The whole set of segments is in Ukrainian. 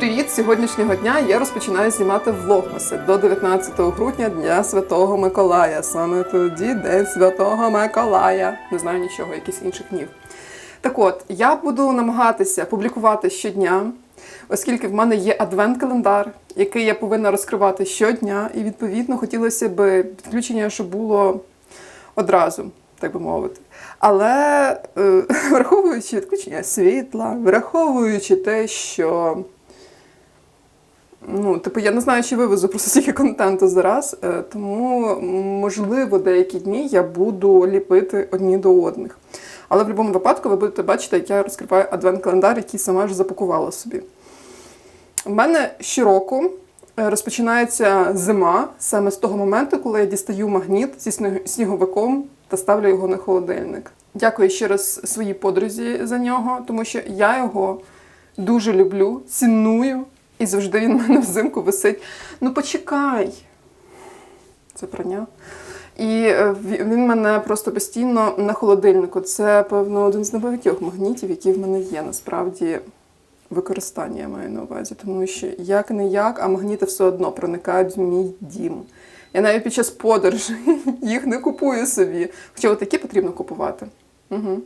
Привіт! Сьогоднішнього дня я розпочинаю знімати влогмаси до 19 грудня Дня Святого Миколая. Саме тоді День Святого Миколая. Не знаю нічого, якихось інших днів. Так от, я буду намагатися публікувати щодня, оскільки в мене є адвент-календар, який я повинна розкривати щодня, і відповідно хотілося б підключення, щоб було одразу, так би мовити. Але е, враховуючи відключення світла, враховуючи те, що Ну, типу, я не знаю, чи вивезу просто стільки контенту зараз, е, тому можливо деякі дні я буду ліпити одні до одних. Але в будь-якому випадку ви будете бачити, як я розкриваю адвент-календар, який сама ж запакувала собі. У мене щороку е, розпочинається зима саме з того моменту, коли я дістаю магніт зі сніговиком та ставлю його на холодильник. Дякую ще раз своїй подрузі за нього, тому що я його дуже люблю, ціную, і завжди він в мене взимку висить. Ну почекай. Це прання. І е, він мене просто постійно на холодильнику. Це, певно, один з небагатьох магнітів, які в мене є. Насправді використання я маю на увазі, тому що як не як, а магніти все одно проникають в мій дім. Я навіть під час подорожі їх не купую собі. Хоча такі потрібно купувати. Угу.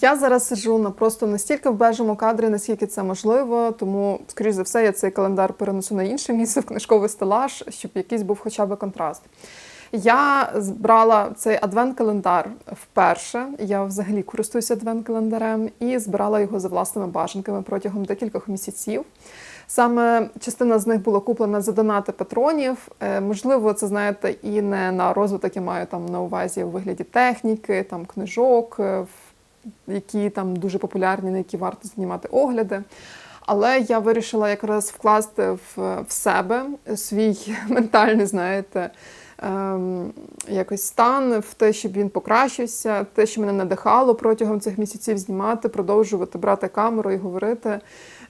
Я зараз сиджу на просто настільки в бежому кадрі, наскільки це можливо, тому, скоріш за все, я цей календар перенесу на інше місце в книжковий стелаж, щоб якийсь був хоча б контраст. Я збрала цей адвент-календар вперше. Я взагалі користуюся адвент-календарем і збирала його за власними бажанками протягом декількох місяців. Саме частина з них була куплена за донати патронів. Е, Можливо, це знаєте, і не на розвиток я маю там на увазі у вигляді техніки, там книжок, е, які там дуже популярні, на які варто знімати огляди. Але я вирішила якраз вкласти в, в себе свій ментальний, знаєте, ем, якось стан, в те, щоб він покращився, те, що мене надихало протягом цих місяців знімати, продовжувати брати камеру і говорити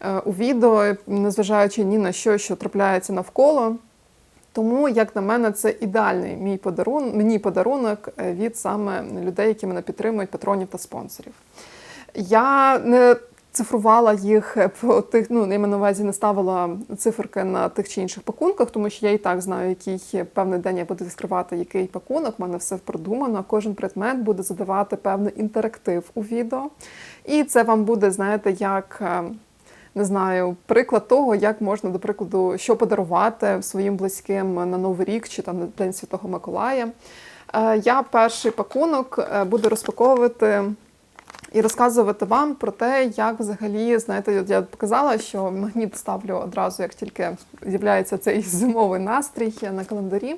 е, у відео, незважаючи ні на що, що трапляється навколо. Тому, як на мене, це ідеальний мій подарун, мені подарунок е, від саме людей, які мене підтримують, патронів та спонсорів. Я не цифрувала їх по тих, ну я на увазі не ставила циферки на тих чи інших пакунках, тому що я і так знаю, який певний день я буду відкривати який пакунок. У мене все продумано. Кожен предмет буде задавати певний інтерактив у відео. І це вам буде, знаєте, як. Не знаю, приклад того, як можна, до прикладу, що подарувати своїм близьким на Новий рік чи там на День Святого Миколая. Е, Я перший пакунок е, буду розпаковувати і розказувати вам про те, як взагалі, знаєте, я показала, що магніт ставлю одразу, як тільки з'являється цей зимовий настрій на календарі.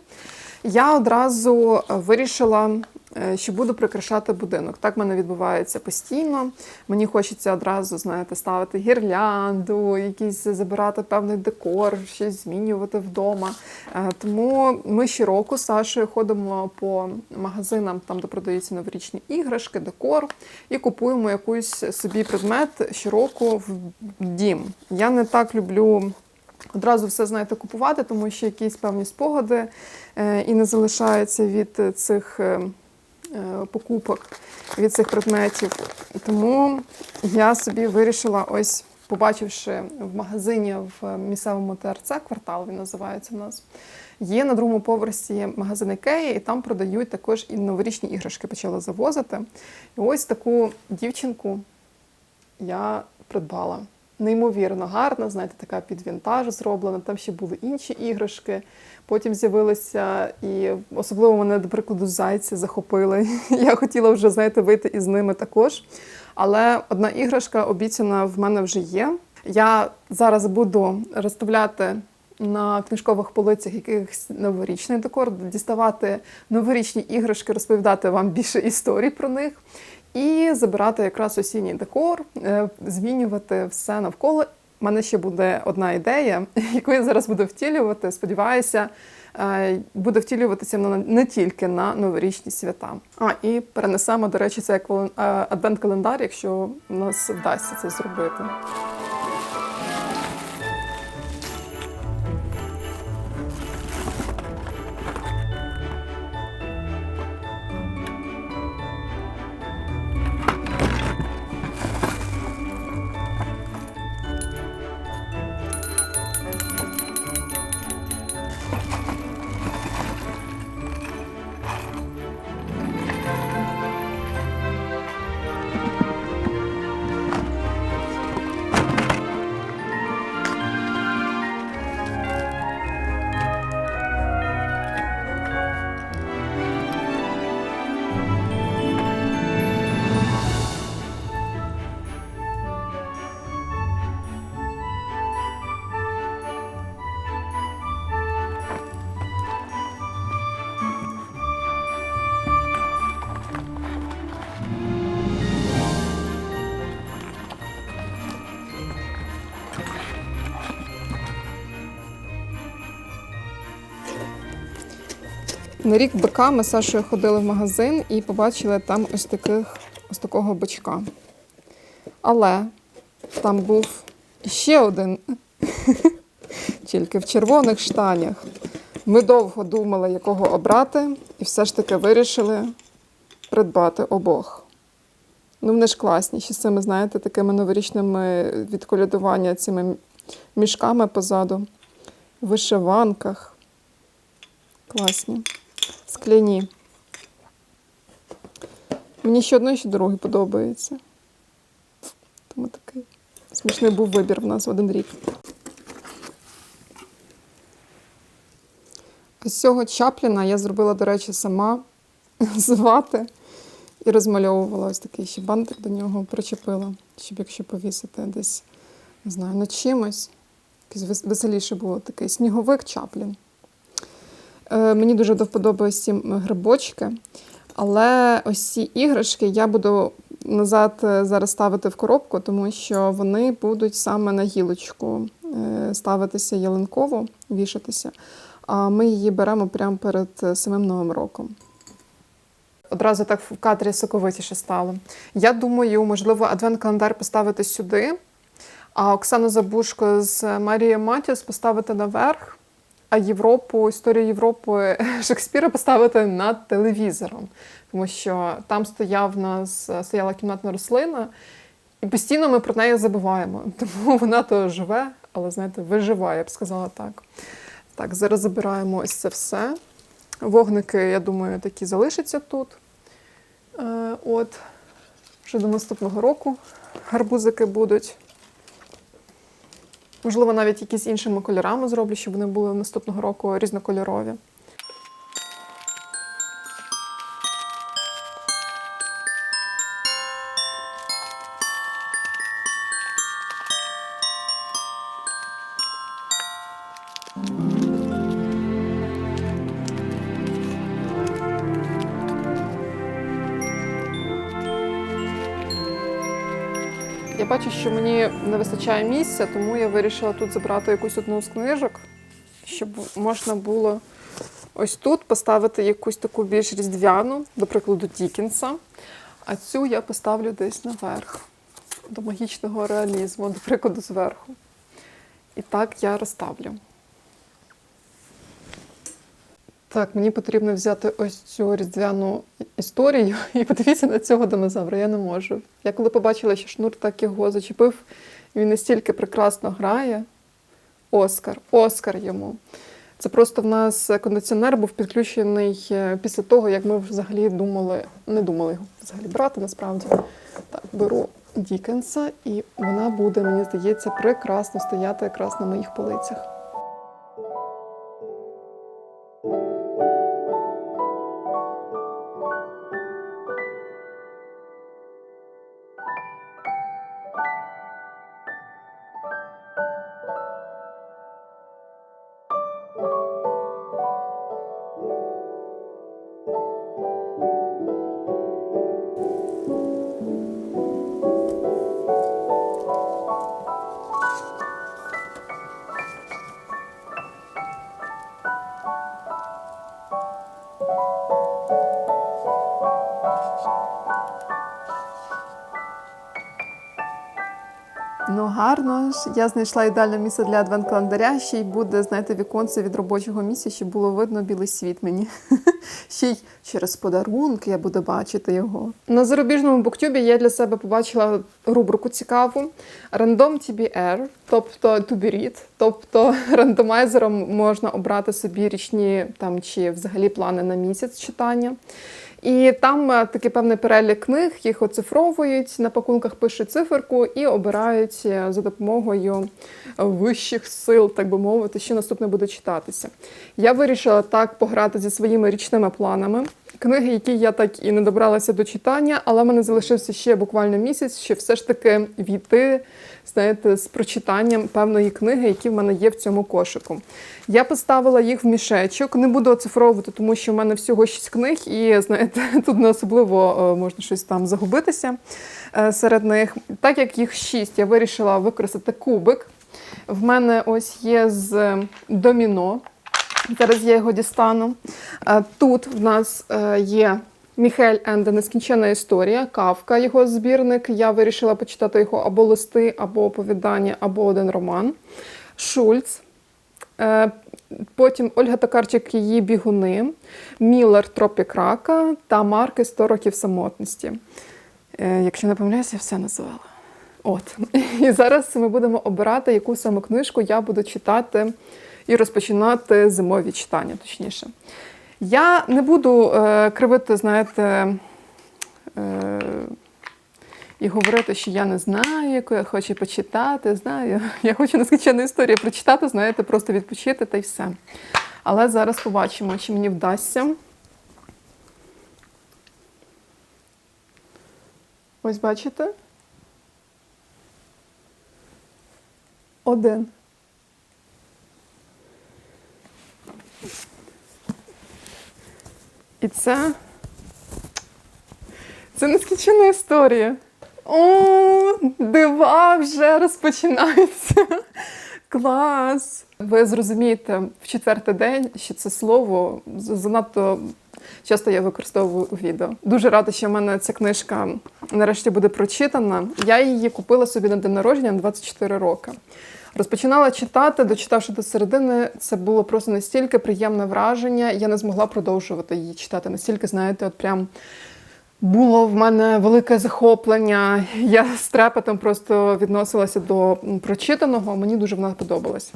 Я одразу вирішила, що буду прикрашати будинок. Так в мене відбувається постійно. Мені хочеться одразу, знаєте, ставити гірлянду, якийсь забирати певний декор, щось змінювати вдома. Е, Тому ми щороку з Сашою ходимо по магазинам, там де продаються новорічні іграшки, декор, і купуємо якийсь собі предмет щороку в дім. Я не так люблю. Одразу все знаєте купувати, тому що якісь певні спогади е, і не залишаються від е, цих е, е, покупок, від цих предметів. Тому я собі вирішила, ось побачивши в магазині в місцевому ТРЦ, квартал він називається в нас. Є на другому поверсі магазин Ікея, і там продають також і новорічні іграшки почали завозити. І ось таку дівчинку я придбала. Неймовірно гарна, знаєте, така під вінтаж зроблена. Там ще були інші іграшки. Потім з'явилися, і особливо мене, до прикладу, зайці захопили. Я хотіла вже, знаєте, вийти із ними також. Але одна іграшка обіцяна в мене вже є. Я зараз буду розставляти на книжкових полицях якихось новорічний декор, діставати новорічні іграшки, розповідати вам більше історій про них. І забирати якраз осінній декор, е, змінювати все навколо. У мене ще буде одна ідея, яку я зараз буду втілювати. Сподіваюся, е, буде втілюватися не тільки на новорічні свята. А і перенесемо, до речі, це як е, адвент-календар, якщо в нас вдасться це зробити. На рік бика ми з Сашою ходили в магазин і побачили там ось таких ось такого бичка. Але там був ще один, тільки в червоних штанях. Ми довго думали, якого обрати, і все ж таки вирішили придбати обох. Ну, вони ж класні, ще з цими, знаєте, такими новорічними відколядування цими мішками позаду, в вишиванках. Класні. Скляні. Мені ще одне, ще другий подобається. Тому такий смішний був вибір в нас в один рік. Ось цього чапліна я зробила, до речі, сама з вати і розмальовувала ось такий ще бантик до нього причепила, щоб якщо повісити десь, не знаю, над чимось. Якийсь веселіше було такий сніговик чаплін. Е, мені дуже до грибочки, але ось ці іграшки я буду назад е, зараз ставити в коробку, тому що вони будуть саме на гілочку е, ставитися ялинково, вішатися. А ми її беремо прямо перед самим Новим роком. Одразу так в кадрі соковитіше стало. Я думаю, можливо, адвент-календар поставити сюди, а Оксану Забушко з Марією Матіус поставити наверх, а Європу, історію Європи Шекспіра поставити над телевізором. Тому що там стояв нас стояла кімнатна рослина, і постійно ми про неї забуваємо. Тому вона то живе, але знаєте, виживає, я б сказала так. Так, зараз забираємо ось це все. Вогники, я думаю, такі залишаться тут. Е, от, вже до наступного року гарбузики будуть. Можливо, навіть якісь іншими кольорами зроблю, щоб вони були наступного року різнокольорові. Бачу, що мені не вистачає місця, тому я вирішила тут забрати якусь одну з книжок, щоб можна було ось тут поставити якусь таку більш різдвяну, до прикладу, Дікінса. А цю я поставлю десь наверх, до магічного реалізму, до прикладу, зверху. І так я розставлю. Так, мені потрібно взяти ось цю різдвяну історію і подивіться на цього динозавра. Я не можу. Я коли побачила, що шнур так його зачепив, він настільки прекрасно грає. Оскар, Оскар йому. Це просто в нас кондиціонер був підключений е, після того, як ми взагалі думали, не думали його взагалі брати насправді. Так, беру Дікенса, і вона буде, мені здається, прекрасно стояти якраз на моїх полицях. Ну, гарно ж. Я знайшла ідеальне місце для адвент-календаря. Ще й буде, знаєте, віконце від робочого місця, щоб було видно білий світ мені. Ще й через подарунки я буду бачити його. На зарубіжному буктюбі я для себе побачила рубрику цікаву Random TBR, тобто to be read, тобто рандомайзером можна обрати собі річні там чи взагалі плани на місяць читання. І там е, такий певний перелік книг, їх оцифровують, на пакунках пишуть циферку і обирають е, за допомогою вищих сил, так би мовити, що наступне буде читатися. Я вирішила так пограти зі своїми річними планами. Книги, які я так і не добралася до читання, але в мене залишився ще буквально місяць, щоб все ж таки війти, знаєте, з прочитанням певної книги, які в мене є в цьому кошику. Я поставила їх в мішечок, не буду оцифровувати, тому що в мене всього шість книг, і знаєте, тут не особливо е, можна щось там загубитися е, серед них. Так як їх шість, я вирішила використати кубик. В мене ось є з доміно. Зараз я його дістану. Е, Тут в нас е, є Міхель Енде Нескінченна історія, Кавка, його збірник. Я вирішила почитати його або листи, або оповідання, або один роман. Шульц. Е, Потім Ольга Токарчик її бігуни, Міллер Тропік Рака та Марки 100 років самотності. Якщо не помиляюся, я все назвала. От. І зараз ми будемо обирати, яку саме книжку я буду читати і розпочинати зимові читання, точніше. Я не буду е, кривити, знаєте, е, і говорити, що я не знаю, яку я хочу почитати. Знаю, я хочу нескінченну історію прочитати, знаєте, просто відпочити та й все. Але зараз побачимо, чи мені вдасться. Ось бачите? Один. І це. Це нескінченна історія. О, дива вже розпочинаються. Клас! Ви зрозумієте в четвертий день, що це слово занадто часто я використовую у відео. Дуже рада, що в мене ця книжка нарешті буде прочитана. Я її купила собі на день народження на 24 роки. Розпочинала читати, дочитавши до середини, це було просто настільки приємне враження. Я не змогла продовжувати її читати. Настільки, знаєте, от прям було в мене велике захоплення. Я з трепетом просто відносилася до прочитаного. Мені дуже вона подобалась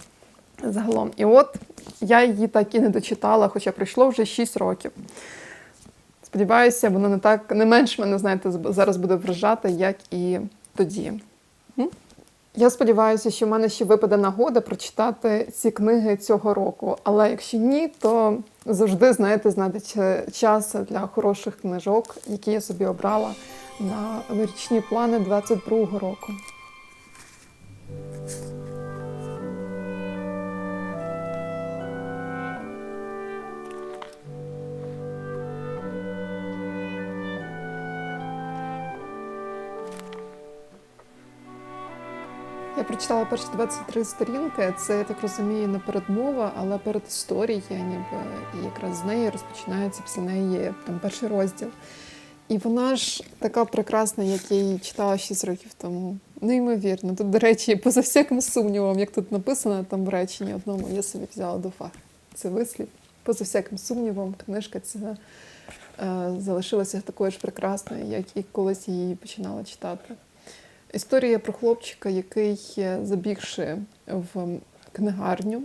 загалом. І от я її так і не дочитала, хоча пройшло вже 6 років. Сподіваюся, воно не так не менш мене, знаєте, зараз буде вражати, як і тоді. Я сподіваюся, що в мене ще випаде нагода прочитати ці книги цього року. Але якщо ні, то завжди, знаєте, знайдеться час для хороших книжок, які я собі обрала на річні плани 22-го року. Я прочитала перші 23 сторінки. Це, я так розумію, не передмова, але перед історією, ніби і якраз з неї розпочинається після неї там перший розділ. І вона ж така прекрасна, як я її читала 6 років тому. Неймовірно. Тут, до речі, поза всяким сумнівом, як тут написано, там в реченні одному я собі взяла до фар. Це вислів. Поза всяким сумнівом, книжка ця е, залишилася такою ж прекрасною, як і колись її починала читати. Історія про хлопчика, який, е, забігши в книгарню,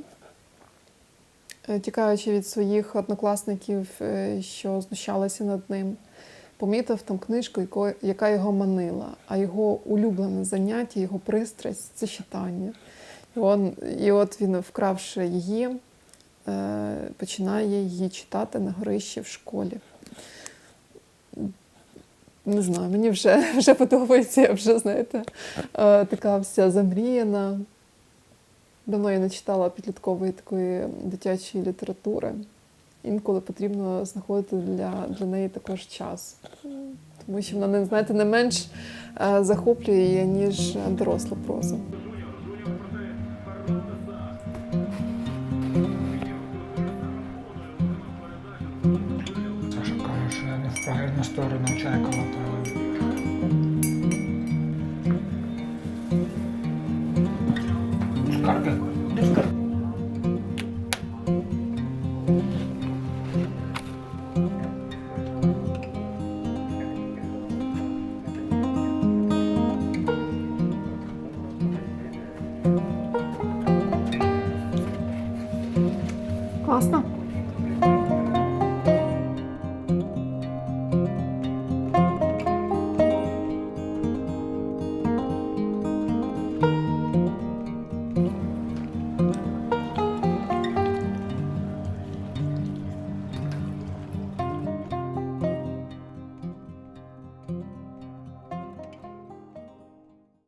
е, тікаючи від своїх однокласників, е, що знущалися над ним, помітив там книжку, яка його манила, а його улюблене заняття, його пристрасть це читання. І, он, і от він, вкравши її, починає її читати на горищі в школі. Не знаю, мені вже, вже подобається, я вже, знаєте, е, така вся замріяна. Давно я не читала підліткової такої дитячої літератури. Інколи потрібно знаходити для, для неї також час. Тому що вона, знаєте, не менш захоплює, захоплює, ніж доросла проза. Сторону чайка. Скарби? Класно.